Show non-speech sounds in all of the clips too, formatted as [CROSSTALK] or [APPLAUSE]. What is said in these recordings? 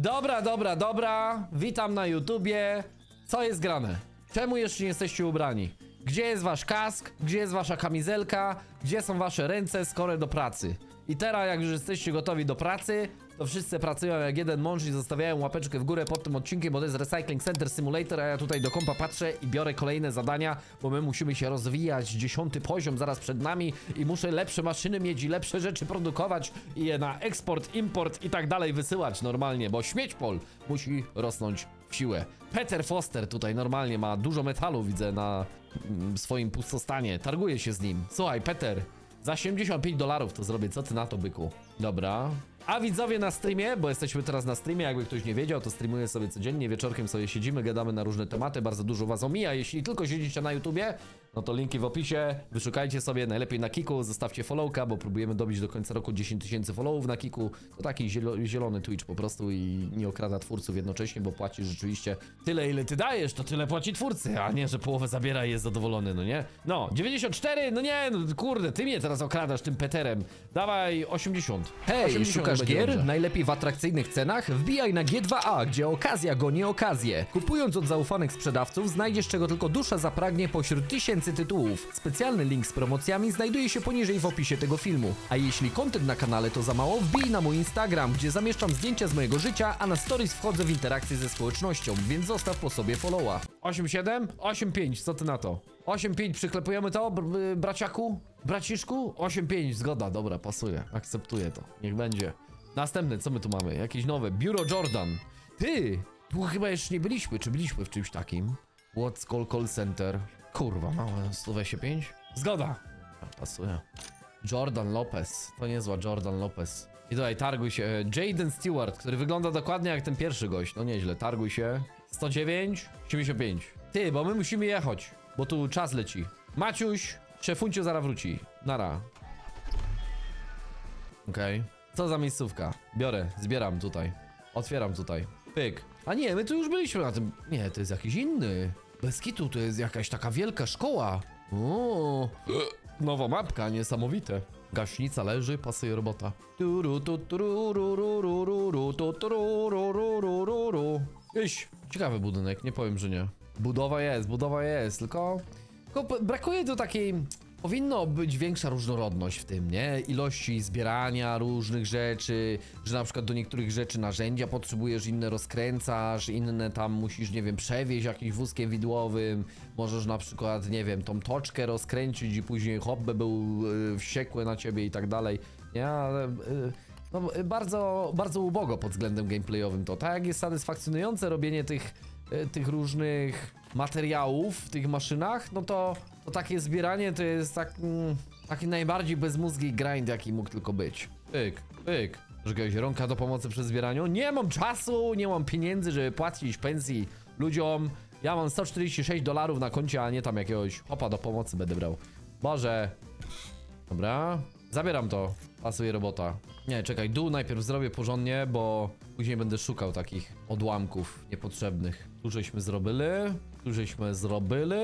Dobra, dobra, dobra. Witam na YouTubie. Co jest grane? Czemu jeszcze nie jesteście ubrani? Gdzie jest wasz kask? Gdzie jest wasza kamizelka? Gdzie są wasze ręce skore do pracy? I teraz, jak już jesteście gotowi do pracy, to wszyscy pracują jak jeden mąż i zostawiają łapeczkę w górę pod tym odcinkiem, bo to jest Recycling Center Simulator, a ja tutaj do kompa patrzę i biorę kolejne zadania, bo my musimy się rozwijać. Dziesiąty poziom zaraz przed nami i muszę lepsze maszyny mieć i lepsze rzeczy produkować i je na eksport, import i tak dalej wysyłać normalnie, bo śmieć-pol musi rosnąć w siłę. Peter Foster tutaj normalnie ma dużo metalu, widzę, na mm, swoim pustostanie. Targuję się z nim. Słuchaj, Peter, za 75 dolarów to zrobię, co ty na to, byku? Dobra. A widzowie na streamie, bo jesteśmy teraz na streamie, jakby ktoś nie wiedział, to streamuję sobie codziennie, wieczorkiem sobie siedzimy, gadamy na różne tematy, bardzo dużo was omija. Jeśli tylko siedzicie na YouTubie, no to linki w opisie, wyszukajcie sobie, najlepiej na Kiku, zostawcie followka, bo próbujemy dobić do końca roku 10 tysięcy followów na Kiku. To taki zielo zielony Twitch po prostu i nie okrada twórców jednocześnie, bo płaci rzeczywiście tyle, ile ty dajesz, to tyle płaci twórcy, a nie, że połowę zabiera i jest zadowolony, no nie? No, 94, no nie, no kurde, ty mnie teraz okradasz tym Peterem. Dawaj 80. Hej, 80 szukasz gier? dobrze. Najlepiej w atrakcyjnych cenach? Wbijaj na G2A, gdzie okazja goni okazję. Kupując od zaufanych sprzedawców, znajdziesz czego tylko dusza zapragnie pośród tysięcy tytułów. Specjalny link z promocjami znajduje się poniżej w opisie tego filmu. A jeśli content na kanale to za mało, wbij na mój Instagram, gdzie zamieszczam zdjęcia z mojego życia, a na stories wchodzę w interakcję ze społecznością, więc zostaw po sobie followa. 8-7? 8-5, co ty na to? 8-5, przyklepujemy to, br br- braciaku? Braciszku? 8-5, zgoda, dobra, pasuje, akceptuję to, niech będzie. Następny, co my tu mamy? Jakieś nowe, Biuro Jordan. Ty, tu chyba jeszcze nie byliśmy, czy byliśmy w czymś takim? What's Call Call Center? Kurwa, małe, 125? Zgoda. Pasuje. Jordan Lopez, to niezła Jordan Lopez. I tutaj targuj się, Jaden Stewart, który wygląda dokładnie jak ten pierwszy gość, no nieźle, targuj się. 109, 75. Ty, bo my musimy jechać, bo tu czas leci. Maciuś, szefuncio zaraz wróci. Nara. Okej. Co za miejscówka? Biorę, zbieram tutaj. Otwieram tutaj. Pyk. A nie, my tu już byliśmy na tym. Nie, to jest jakiś inny. Bez kitu to jest jakaś taka wielka szkoła. O, [GASPS] nowa mapka, niesamowite. Gaśnica leży, pasuje robota. Turu, tu, turu, ru, ru, ru, ru, ru, tu, turu, ru, ru, ru, ru, ru. Iś, ciekawy budynek, nie powiem, że nie. Budowa jest, budowa jest, tylko... Tylko brakuje tu takiej... Powinno być większa różnorodność w tym, nie? Ilości zbierania różnych rzeczy, że na przykład do niektórych rzeczy narzędzia potrzebujesz, inne rozkręcasz, inne tam musisz, nie wiem, przewieźć jakimś wózkiem widłowym, możesz na przykład, nie wiem, tą toczkę rozkręcić i później hop, by był y, wściekły na ciebie i tak dalej, nie? Ale... Y, no, y, bardzo, bardzo ubogo pod względem gameplayowym to. Tak jak jest satysfakcjonujące robienie tych, y, tych różnych materiałów w tych maszynach, no to, to takie zbieranie to jest tak, mm, taki najbardziej bezmózgi grind, jaki mógł tylko być. Pyk, pyk. Że jakiegoś rąka do pomocy przy zbieraniu? Nie mam czasu, nie mam pieniędzy, żeby płacić pensji ludziom. Ja mam 146 dolarów na koncie, a nie tam jakiegoś hopa do pomocy będę brał. Boże, Dobra. Zabieram to. Pasuje robota. Nie, czekaj, dół najpierw zrobię porządnie, bo później będę szukał takich odłamków niepotrzebnych. Tu żeśmy zrobili, tu żeśmy zrobili.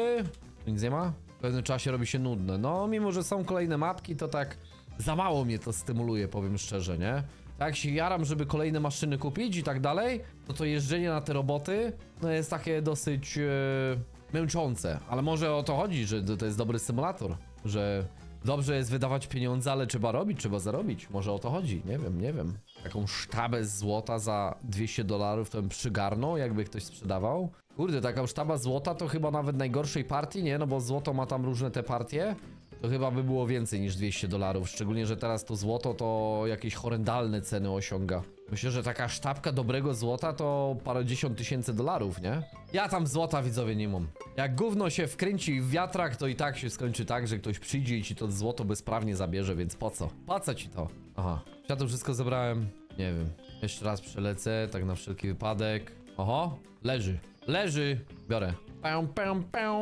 Tu nic nie ma? W pewnym czasie robi się nudne. No, mimo że są kolejne mapki, to tak za mało mnie to stymuluje, powiem szczerze, nie? Tak się jaram, żeby kolejne maszyny kupić i tak dalej, no to jeżdżenie na te roboty, no jest takie dosyć e, męczące. Ale może o to chodzi, że to jest dobry symulator, że Dobrze jest wydawać pieniądze, ale trzeba robić, trzeba zarobić. Może o to chodzi, nie wiem, nie wiem. Taką sztabę złota za 200 dolarów to bym przygarnął, jakby ktoś sprzedawał. Kurde, taka sztaba złota to chyba nawet najgorszej partii, nie? No bo złoto ma tam różne te partie. To chyba by było więcej niż 200 dolarów. Szczególnie, że teraz to złoto to jakieś horrendalne ceny osiąga. Myślę, że taka sztabka dobrego złota to parędziesiąt tysięcy dolarów, nie? Ja tam złota widzowie nie mam. Jak gówno się wkręci w wiatrak, to i tak się skończy tak, że ktoś przyjdzie i ci to złoto bezprawnie zabierze, więc po co? Po co ci to? Aha. Ja to wszystko zebrałem. Nie wiem. Jeszcze raz przelecę, tak na wszelki wypadek. Oho, leży. Leży. Biorę. Pę, pę, pę.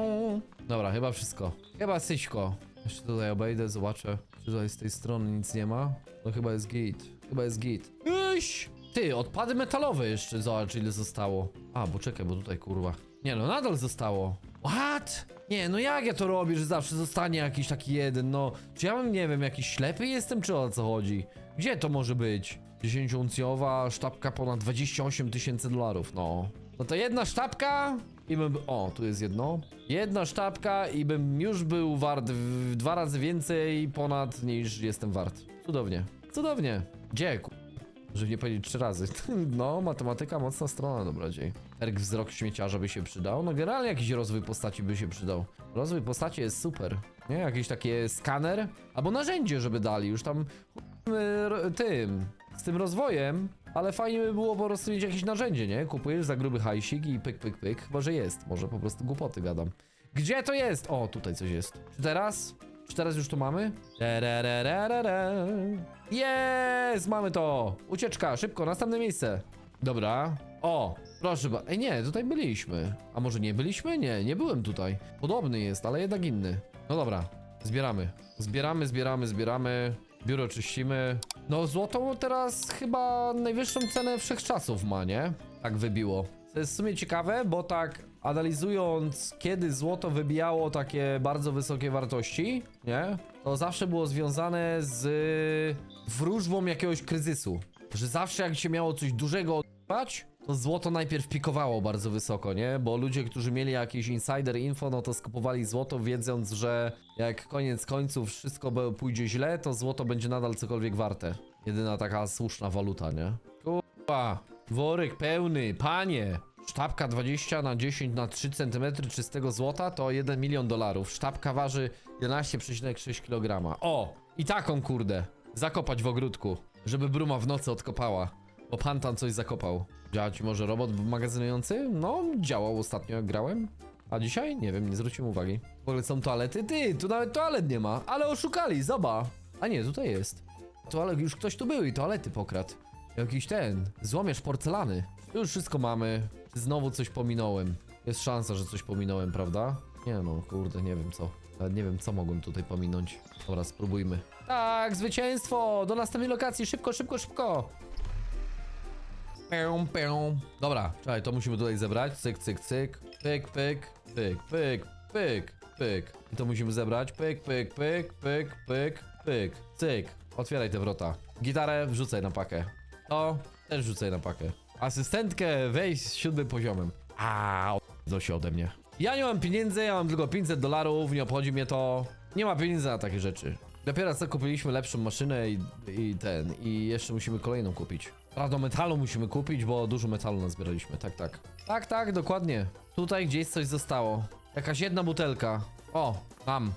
Dobra, chyba wszystko. Chyba syśko. Jeszcze tutaj obejdę, zobaczę, czy tutaj z tej strony nic nie ma. To chyba jest git. Chyba jest git. Iś! Ty, odpady metalowe jeszcze, zobacz ile zostało. A, bo czekaj, bo tutaj kurwa. Nie no, nadal zostało. What? Nie, no jak ja to robię, że zawsze zostanie jakiś taki jeden, no. Czy ja mam, nie wiem, jakiś ślepy jestem, czy o co chodzi? Gdzie to może być? 10-uncjowa sztabka ponad 28 tysięcy dolarów, no. No to jedna sztabka i bym... O, tu jest jedno. Jedna sztabka i bym już był wart w dwa razy więcej ponad niż jestem wart. Cudownie. Cudownie. Gdzie? Żeby nie powiedzieć trzy razy. [LAUGHS] No, matematyka mocna strona, dobrodziej. Erk wzrok śmieciarza by się przydał. No generalnie jakiś rozwój postaci by się przydał. Rozwój postaci jest super. Nie? Jakiś takie skaner albo narzędzie, żeby dali. Już tam ro- tym, z tym rozwojem, ale fajnie by było po prostu mieć jakieś narzędzie, nie? Kupujesz za gruby hajsik i pyk, pyk, pyk. Chyba, że jest. Może po prostu głupoty gadam. Gdzie to jest? O, tutaj coś jest. Czy teraz? Czy teraz już to mamy? Jest! Mamy to! Ucieczka, szybko, następne miejsce. Dobra. O, proszę ba. Ej, nie, tutaj byliśmy. A może nie byliśmy? Nie, nie byłem tutaj. Podobny jest, ale jednak inny. No dobra, zbieramy. Zbieramy, zbieramy, zbieramy. Biuro czyścimy. No, złoto teraz chyba najwyższą cenę wszechczasów ma, nie? Tak wybiło. To jest w sumie ciekawe, bo tak analizując, kiedy złoto wybijało takie bardzo wysokie wartości, nie? To zawsze było związane z wróżbą jakiegoś kryzysu. Że zawsze jak się miało coś dużego odbywać, to złoto najpierw pikowało bardzo wysoko, nie? Bo ludzie, którzy mieli jakieś insider info, no to skupowali złoto, wiedząc, że jak koniec końców wszystko pójdzie źle, to złoto będzie nadal cokolwiek warte. Jedyna taka słuszna waluta, nie? Kurwa, worek pełny, panie! Sztabka 20 na 10 na 3 cm czystego złota to 1 milion dolarów. Sztabka waży 11,6 kg. O! I taką kurde. Zakopać w ogródku. Żeby bruma w nocy odkopała. Bo pan tam coś zakopał. Działa ci może robot magazynujący? No, działał ostatnio jak grałem. A dzisiaj? Nie wiem, nie zwróciłem uwagi. W ogóle są toalety? Ty, tu nawet toalet nie ma. Ale oszukali, zoba. A nie, tutaj jest. To ale już ktoś tu był i toalety pokradł. Jakiś ten, złomierz porcelany. Już wszystko mamy. Znowu coś pominąłem. Jest szansa, że coś pominąłem, prawda? Nie no, kurde, nie wiem co. Nawet nie wiem, co mogłem tutaj pominąć. Dobra, spróbujmy. Tak, zwycięstwo! Do następnej lokacji, szybko, szybko, szybko! Pę, pę. Dobra, czekaj, to musimy tutaj zebrać. Cyk, cyk, cyk. Pyk, pyk, pyk, pyk, pyk, pyk. I to musimy zebrać. Pyk, pyk, pyk, pyk, pyk, pyk, cyk. Otwieraj te wrota. Gitarę wrzucaj na pakę. To też wrzucaj na pakę. Asystentkę weź z siódmym poziomem. A, do się ode mnie. Ja nie mam pieniędzy, ja mam tylko 500 dolarów, nie obchodzi mnie to. Nie ma pieniędzy na takie rzeczy. Dopiero co kupiliśmy lepszą maszynę i, i ten, i jeszcze musimy kolejną kupić. Prawda, metalu musimy kupić, bo dużo metalu nazbieraliśmy, tak, tak. Tak, tak, dokładnie. Tutaj gdzieś coś zostało. Jakaś jedna butelka. O, mam.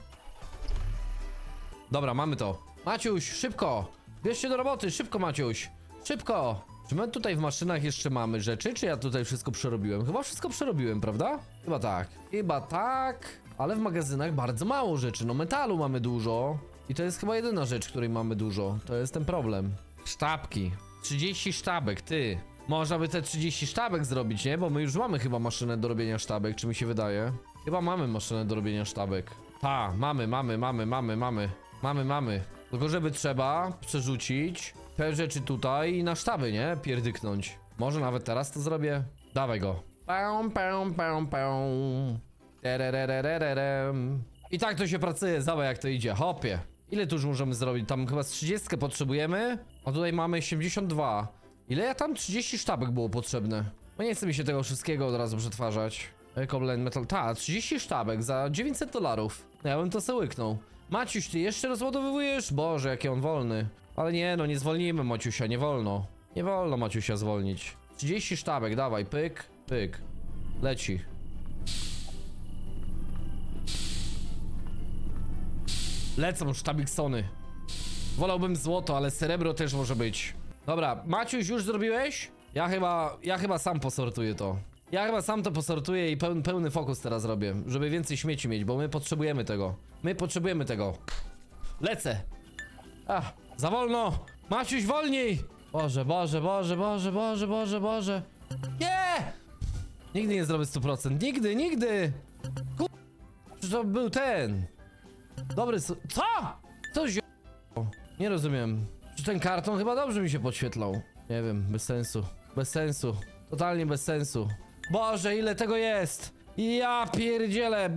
Dobra, mamy to. Maciuś, szybko! Bierz się do roboty, szybko Maciuś! Szybko! Czy my tutaj w maszynach jeszcze mamy rzeczy, czy ja tutaj wszystko przerobiłem? Chyba wszystko przerobiłem, prawda? Chyba tak. Chyba tak. Ale w magazynach bardzo mało rzeczy. No metalu mamy dużo. I to jest chyba jedyna rzecz, której mamy dużo. To jest ten problem. Sztabki. 30 sztabek, ty. Można by te 30 sztabek zrobić, nie? Bo my już mamy chyba maszynę do robienia sztabek, czy mi się wydaje? Chyba mamy maszynę do robienia sztabek. Ta, mamy, mamy, mamy, mamy, mamy. Mamy, mamy. Tylko żeby trzeba przerzucić te rzeczy tutaj i na sztaby, nie? Pierdyknąć. Może nawet teraz to zrobię. Dawaj go. Pę, pę, pę, pę. I tak to się pracuje, zobacz jak to idzie, hopie. Ile tu już możemy zrobić? Tam chyba z 30 potrzebujemy, a tutaj mamy 72. Ile ja tam 30 sztabek było potrzebne? No nie chce mi się tego wszystkiego od razu przetwarzać. Ecoblen Metal, ta, 30 sztabek za 900 dolarów. No Ja bym to sobie łyknął. Maciuś, ty jeszcze rozładowywujesz? Boże, jaki on wolny. Ale nie, no nie zwolnimy Maciusia, nie wolno. Nie wolno Maciusia zwolnić. 30 sztabek, dawaj, pyk, pyk. Leci. Lecą sztabiksony. Wolałbym złoto, ale srebro też może być. Dobra, Maciuś, już zrobiłeś? Ja chyba, ja chyba sam posortuję to. Ja chyba sam to posortuję i pełny, pełny fokus teraz robię, żeby więcej śmieci mieć, bo my potrzebujemy tego. My potrzebujemy tego. Lecę. Ach, za wolno! Maciuś, wolniej! Boże, Boże, Boże, Boże, Boże, Boże, Boże. Nie! Nigdy nie zrobię 100%, nigdy, nigdy! Kur... To był ten? Dobry s- Co? Coś Nie rozumiem. Czy ten karton chyba dobrze mi się podświetlał? Nie wiem, bez sensu. Bez sensu. Totalnie bez sensu. Boże, ile tego jest! Ja pierdzielę!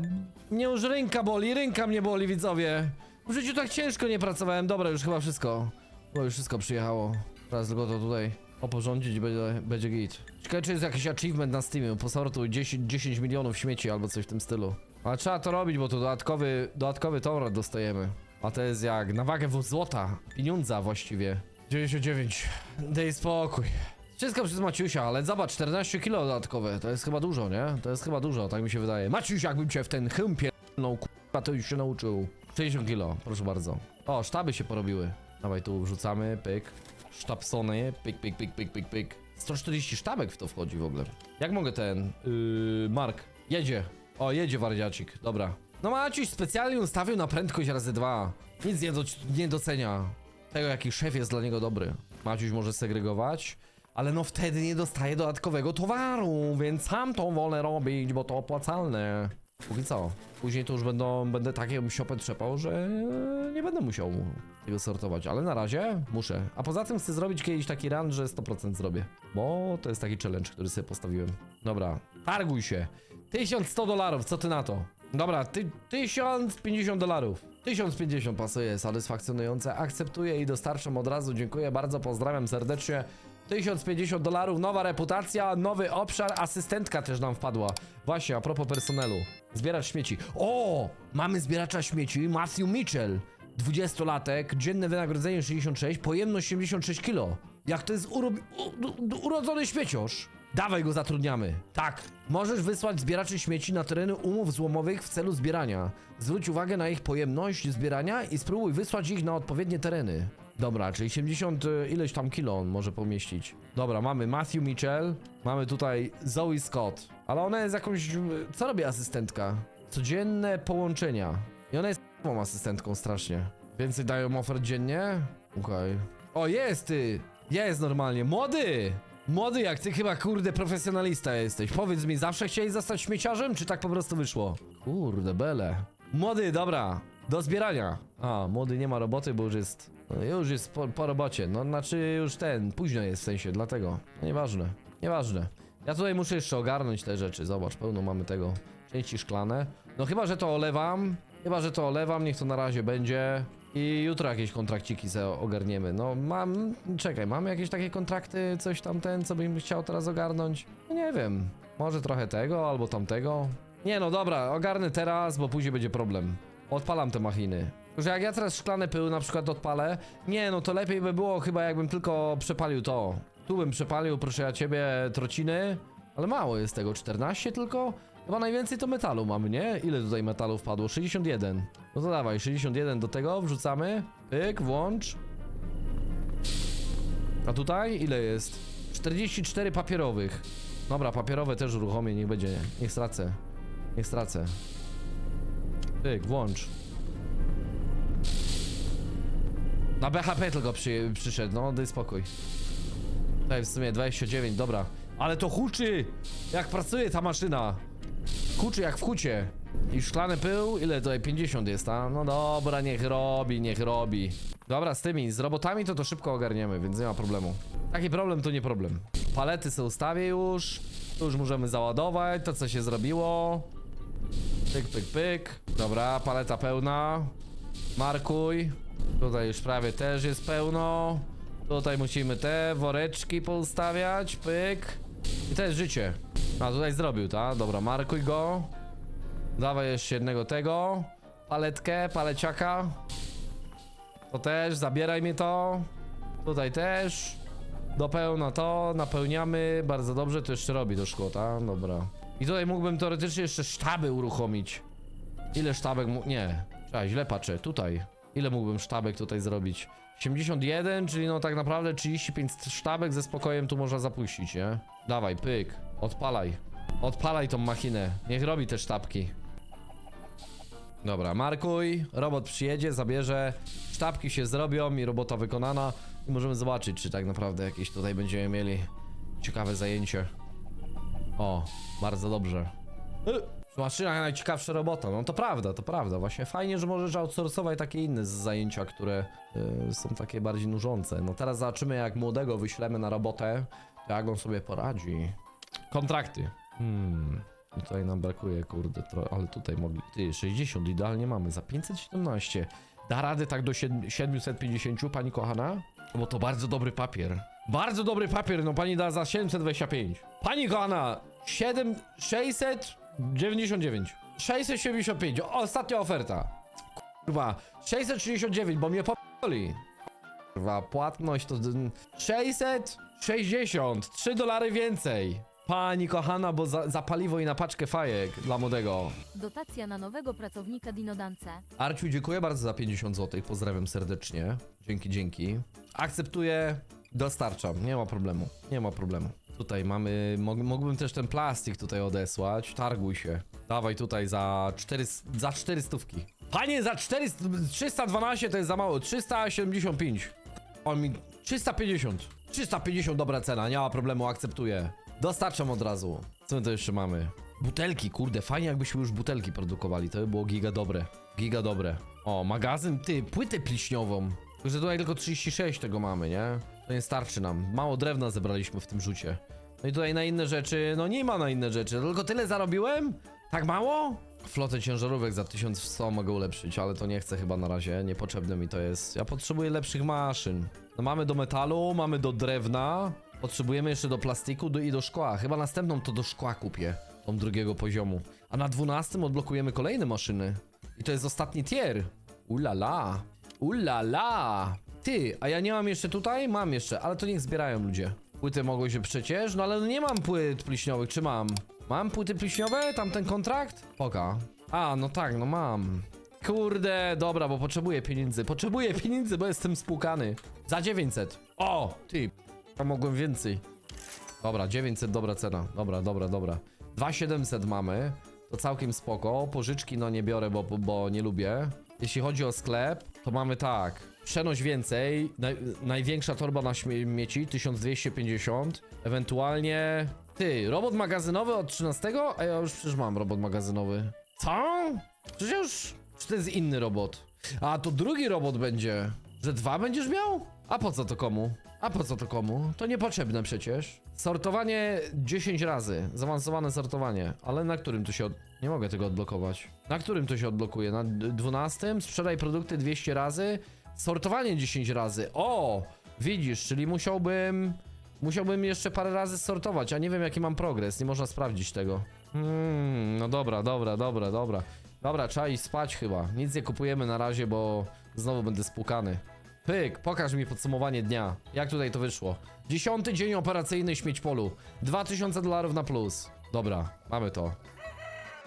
Mnie już ręka boli, ręka mnie boli, widzowie. W życiu tak ciężko nie pracowałem. Dobra, już chyba wszystko. Bo już wszystko przyjechało. Teraz tylko to tutaj oporządzić będzie, będzie git. Ciekawe, czy jest jakiś achievement na Steamie, po sortu 10, 10 milionów śmieci albo coś w tym stylu. Ale trzeba to robić, bo tu dodatkowy, dodatkowy towar dostajemy. A to jest jak na wagę w złota, pieniądza właściwie. 99, daj spokój. Wszystko przez Maciusia, ale zobacz, 14 kilo dodatkowe, to jest chyba dużo, nie? To jest chyba dużo, tak mi się wydaje. Maciuś, jakbym cię w ten chył pierdolnął, k***a, to już się nauczył. 60 kilo, proszę bardzo. O, sztaby się porobiły. Dawaj, tu wrzucamy, pyk. Sztabsony, pyk, pyk, pyk, pyk, pyk, pyk. 140 sztabek w to wchodzi w ogóle. Jak mogę ten, yy, Mark, jedzie. O, jedzie wardziacik, dobra. No Maciuś specjalnie ustawił na prędkość razy dwa. Nic nie, do, nie docenia tego, jaki szef jest dla niego dobry. Maciuś może segregować, ale no wtedy nie dostaje dodatkowego towaru, więc sam to wolę robić, bo to opłacalne. Póki co. Później to już będą, będę takie siopę trzepał, że nie będę musiał tego sortować, ale na razie muszę. A poza tym chcę zrobić kiedyś taki run, że 100% zrobię, bo to jest taki challenge, który sobie postawiłem. Dobra, targuj się. 1100 dolarów, co ty na to? Dobra, ty, 1050 dolarów. 1050 pasuje, satysfakcjonujące. Akceptuję i dostarczam od razu. Dziękuję bardzo, pozdrawiam serdecznie. 1050 dolarów, nowa reputacja, nowy obszar, asystentka też nam wpadła. Właśnie, a propos personelu. Zbieracz śmieci. O! Mamy zbieracza śmieci, Matthew Mitchell. 20-latek, dzienne wynagrodzenie 66, pojemność 76 kg. Jak to jest urodzony śmieciosz. Dawaj go zatrudniamy. Tak. Możesz wysłać zbieraczy śmieci na tereny umów złomowych w celu zbierania. Zwróć uwagę na ich pojemność zbierania i spróbuj wysłać ich na odpowiednie tereny. Dobra, czyli 70 y, ileś tam kilo on może pomieścić. Dobra, mamy Matthew Mitchell, mamy tutaj Zoe Scott. Ale ona jest jakąś... y, Co robi asystentka? Codzienne połączenia. I ona jest tą asystentką strasznie. Więcej dają ofert dziennie? Okej. O, jest ty! Jest normalnie. Młody! Młody jak ty chyba kurde profesjonalista jesteś. Powiedz mi, zawsze chciałeś zostać śmieciarzem, czy tak po prostu wyszło? Kurde, bele. Młody, dobra. Do zbierania. A, młody nie ma roboty, bo już jest... No, już jest po, po robocie. No, znaczy już ten, późno jest w sensie, dlatego. No, nieważne. Nieważne. Ja tutaj muszę jeszcze ogarnąć te rzeczy. Zobacz, pełno mamy tego. Części szklane. No chyba, że to olewam. Chyba, że to olewam, niech to na razie będzie. I jutro jakieś kontrakciki ogarniemy. No mam, czekaj, mamy jakieś takie kontrakty, coś tamten, co bym chciał teraz ogarnąć? No nie wiem, może trochę tego albo tamtego. Nie no dobra, ogarnę teraz, bo później będzie problem. Odpalam te machiny. Że jak ja teraz szklane pyły na przykład odpalę, nie no to lepiej by było chyba jakbym tylko przepalił to. Tu bym przepalił, proszę ja ciebie, trociny, ale mało jest tego, 14 tylko? Chyba najwięcej to metalu mamy, nie? Ile tutaj metalu wpadło? 61. No to dawaj, 61 do tego wrzucamy. Pyk, włącz. A tutaj ile jest? 44 papierowych. Dobra, papierowe też uruchomię, niech będzie. Niech stracę. Niech stracę. Pyk, włącz. Na BHP tylko przy, przyszedł, no daj spokój. Tutaj w sumie 29, dobra. Ale to huczy! Jak pracuje ta maszyna! Huczy jak w hucie. I szklany pył, ile tutaj 50 jest, a? No dobra, niech robi, niech robi. Dobra, z tymi, z robotami to to szybko ogarniemy, więc nie ma problemu. Taki problem to nie problem. Palety sobie ustawię już. Tu już możemy załadować to, co się zrobiło. Pyk, pyk, pyk. Dobra, paleta pełna. Markuj. Tutaj już prawie też jest pełno. Tutaj musimy te woreczki poustawiać. Pyk. I to jest życie. A tutaj zrobił, tak? Dobra, markuj go. Dawaj jeszcze jednego tego. Paletkę, paleciaka. To też, zabieraj mi to. Tutaj też. Do pełna to, napełniamy. Bardzo dobrze, to jeszcze robi to szkło, tak? Dobra. I tutaj mógłbym teoretycznie jeszcze sztaby uruchomić. Ile sztabek. Nie. Czekaj, źle patrzę. Tutaj. Ile mógłbym sztabek tutaj zrobić? 81, czyli no tak naprawdę 35 sztabek ze spokojem tu można zapuścić, nie? Dawaj, pyk. Odpalaj. Odpalaj tą machinę. Niech robi te sztabki. Dobra, markuj. Robot przyjedzie, zabierze. Sztabki się zrobią i robota wykonana. I możemy zobaczyć, czy tak naprawdę jakieś tutaj będziemy mieli ciekawe zajęcie. O, bardzo dobrze. Y, Maszyna najciekawsza robota, no to prawda, to prawda. Właśnie fajnie, że możesz outsourcować takie inne zajęcia, które y, są takie bardziej nużące. No teraz zobaczymy, jak młodego wyślemy na robotę, jak on sobie poradzi. Kontrakty. Hmm. Tutaj nam brakuje, kurde, tro, ale tutaj mogli. Ty, 60 idealnie mamy za 517. Da rady tak do siedm- 750, pani kochana? Bo to bardzo dobry papier. Bardzo dobry papier, no pani da za 725. Pani kochana, 7, 699. 675, ostatnia oferta. Kurwa, 639, bo mnie popoli. Kurwa, płatność to... d- 660, 3 dolary więcej. Pani kochana, bo za, za paliwo i na paczkę fajek dla młodego. Dotacja na nowego pracownika Dinodance. Arciu, dziękuję bardzo za 50 zł. Pozdrawiam serdecznie. Dzięki, dzięki. Akceptuję, dostarczam. Nie ma problemu. Nie ma problemu. Tutaj mamy. Mog, mógłbym też ten plastik tutaj odesłać. Targuj się. Dawaj tutaj za 4, za 4 stówki. Panie, za 400, 312 to jest za mało. 375. On mi. 350. 350 dobra cena, nie ma problemu, akceptuję. Dostarczam od razu. Co my to jeszcze mamy? Butelki, kurde, fajnie jakbyśmy już butelki produkowali, to by było giga dobre. Giga dobre. O, magazyn, ty, płytę pliśniową. Tylko, że tutaj tylko 36 tego mamy, nie? To nie starczy nam. Mało drewna zebraliśmy w tym rzucie. No i tutaj na inne rzeczy, no nie ma na inne rzeczy. Tylko tyle zarobiłem? Tak mało? Flotę ciężarówek za 1100 mogę ulepszyć, ale to nie chcę chyba na razie, niepotrzebne mi to jest. Ja potrzebuję lepszych maszyn. No mamy do metalu, mamy do drewna, potrzebujemy jeszcze do plastiku do, i do szkła. Chyba następną to do szkła kupię, tą drugiego poziomu. A na 12 odblokujemy kolejne maszyny. I to jest ostatni tier. Ulala, ulala. Ty, a ja nie mam jeszcze tutaj? Mam jeszcze, ale to niech zbierają ludzie. Płyty mogą się przecież, no ale no nie mam płyt pliśniowych, czy mam? Mam płyty pliśniowe? Tamten kontrakt? Poka. A, no tak, no mam. Kurde, dobra, bo potrzebuję pieniędzy. Potrzebuję pieniędzy, bo jestem spłukany. Za 900. O, ty, mogłem więcej. Dobra, 900, dobra cena. Dobra, dobra, dobra. 2700 mamy. To całkiem spoko. Pożyczki no nie biorę, bo, bo nie lubię. Jeśli chodzi o sklep, to mamy tak. Przenoś więcej. Naj, największa torba na śmieci 1250. Ewentualnie. Ty, robot magazynowy od 13? A ja już przecież mam robot magazynowy. Co? Przecież. Czy to jest inny robot? A to drugi robot będzie. Że dwa będziesz miał? A po co to komu? A po co to komu? To niepotrzebne przecież. Sortowanie 10 razy. Zaawansowane sortowanie. Ale na którym tu się od... Nie mogę tego odblokować. Na którym to się odblokuje? Na d- 12? Sprzedaj produkty 200 razy. Sortowanie 10 razy. O! Widzisz, czyli musiałbym... Musiałbym jeszcze parę razy sortować, a nie wiem jaki mam progres, nie można sprawdzić tego. Hmm, no dobra, dobra, dobra, dobra. Dobra, trzeba iść spać chyba. Nic nie kupujemy na razie, bo znowu będę spłukany. Pyk, pokaż mi podsumowanie dnia. Jak tutaj to wyszło? Dziesiąty dzień operacyjny śmieć polu. 2000 dolarów na plus. Dobra, mamy to.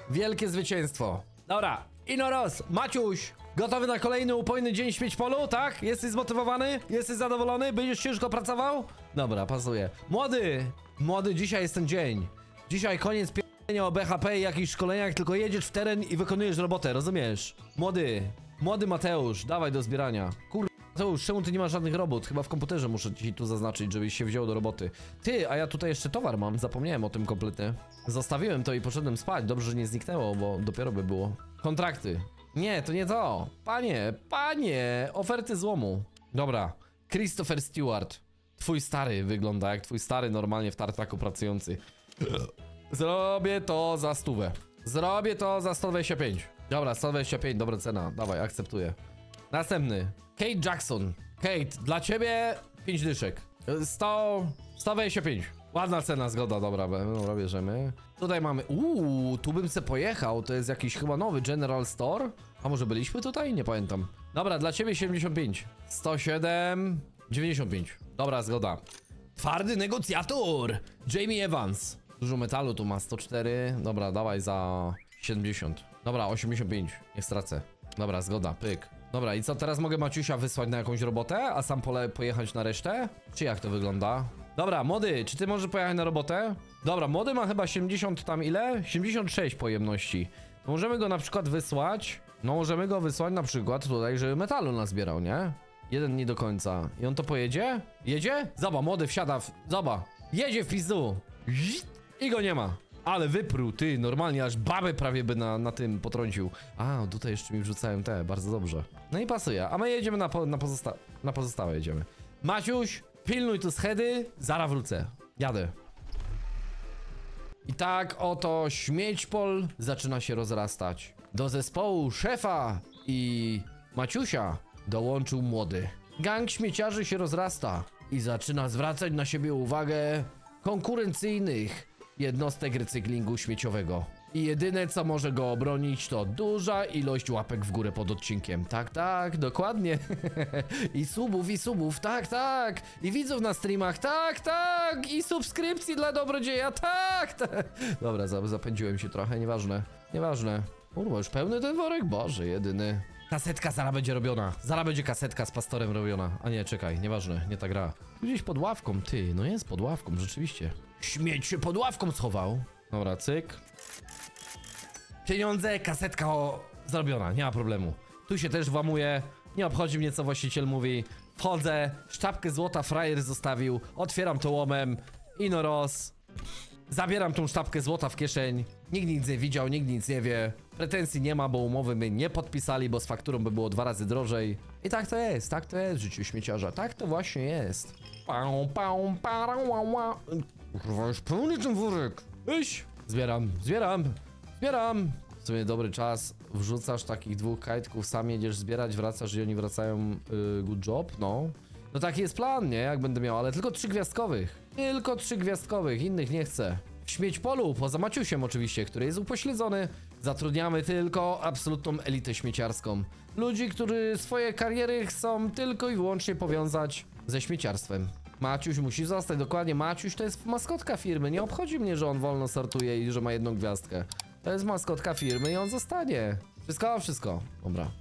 Wielkie zwycięstwo. Dobra, Inoros, Maciuś, gotowy na kolejny upojny dzień śmieć polu, tak? Jesteś zmotywowany? Jesteś zadowolony? Będziesz ciężko pracował? Dobra, pasuje. Młody, młody, dzisiaj jest ten dzień. Dzisiaj koniec pierdolenia o BHP i jakichś szkoleniach, tylko jedziesz w teren i wykonujesz robotę, rozumiesz? Młody, młody Mateusz, dawaj do zbierania. Kur... Mateusz, czemu ty nie masz żadnych robót? Chyba w komputerze muszę ci tu zaznaczyć, żebyś się wziął do roboty. Ty, a ja tutaj jeszcze towar mam, zapomniałem o tym kompletnie. Zostawiłem to i poszedłem spać, dobrze, że nie zniknęło, bo dopiero by było. Kontrakty. Nie, to nie to. Panie, panie, oferty złomu. Dobra, Christopher Stewart. Twój stary wygląda jak twój stary normalnie w tartaku pracujący. Zrobię to za stówę. Zrobię to za 125. Dobra, 125, dobra cena. Dawaj, akceptuję. Następny. Kate Jackson. Kate, dla ciebie 5 dyszek. 100... 125. Ładna cena, zgoda, dobra, dobra, bierzemy. Tutaj mamy, uuu, tu bym se pojechał, to jest jakiś chyba nowy General Store. A może byliśmy tutaj? Nie pamiętam. Dobra, dla ciebie 75. 107, 95. Dobra, zgoda. Twardy negocjator! Jamie Evans. Dużo metalu tu ma, 104. Dobra, dawaj za 70. Dobra, 85. Nie stracę. Dobra, zgoda, pyk. Dobra, i co, teraz mogę Maciusia wysłać na jakąś robotę, a sam pole pojechać na resztę? Czy jak to wygląda? Dobra, młody, czy ty możesz pojechać na robotę? Dobra, młody ma chyba 70 tam ile? 76 pojemności. Możemy go na przykład wysłać. No, możemy go wysłać na przykład tutaj, żeby metalu nazbierał, nie? Jeden nie do końca. I on to pojedzie? Jedzie? Zaba, młody wsiada w... Zaba. Jedzie w pizdu. I go nie ma. Ale wypruł, ty, normalnie aż babę prawie by na, na tym potrącił. A, tutaj jeszcze mi wrzucałem te, bardzo dobrze. No i pasuje, a my jedziemy na, po, na, pozosta na pozostałe jedziemy. Maciuś, pilnuj tu schedy, zaraz wrócę. Jadę. I tak oto śmieć-pol zaczyna się rozrastać. Do zespołu szefa i Maciusia dołączył młody. Gang śmieciarzy się rozrasta i zaczyna zwracać na siebie uwagę konkurencyjnych jednostek recyklingu śmieciowego. I jedyne co może go obronić to duża ilość łapek w górę pod odcinkiem. Tak, tak, dokładnie. [LAUGHS] I subów, i subów, tak, tak. I widzów na streamach, tak, tak. I subskrypcji dla dobrodzieja, tak, tak. Dobra, za- zapędziłem się trochę, nieważne. Nieważne. Kurwa, już pełny ten worek? Boże, jedyny. Kasetka zaraz będzie robiona. Zaraz będzie kasetka z pastorem robiona. A nie, czekaj, nieważne, nie ta gra. Gdzieś pod ławką, ty, no jest pod ławką, rzeczywiście. Śmieć się pod ławką schował. Dobra, cyk. Pieniądze, kasetka o... zrobiona, nie ma problemu. Tu się też włamuje, nie obchodzi mnie co właściciel mówi. Wchodzę, sztabkę złota frajer zostawił, otwieram to łomem, inoros. Zabieram tą sztabkę złota w kieszeń. Nikt nic nie widział, nikt nic nie wie. Pretensji nie ma, bo umowy my nie podpisali, bo z fakturą by było dwa razy drożej. I tak to jest, tak to jest w życiu śmieciarza. Tak to właśnie jest. Pał, pał, parał, ła. Kurwa, już pełny ten worek. Iś. Zbieram, zbieram, zbieram. W sumie dobry czas. Wrzucasz takich dwóch kajtków, sam jedziesz zbierać, wracasz i oni wracają. Y, good job, no. No taki jest plan, nie? Jak będę miał, ale tylko trzy gwiazdkowych. Tylko trzy gwiazdkowych, innych nie chcę. W śmieć polu, poza Maciusiem oczywiście, który jest upośledzony, zatrudniamy tylko absolutną elitę śmieciarską. Ludzi, którzy swoje kariery chcą tylko i wyłącznie powiązać ze śmieciarstwem. Maciuś musi zostać, dokładnie. Maciuś to jest maskotka firmy. Nie obchodzi mnie, że on wolno startuje i że ma jedną gwiazdkę. To jest maskotka firmy i on zostanie. Wszystko, wszystko. Dobra.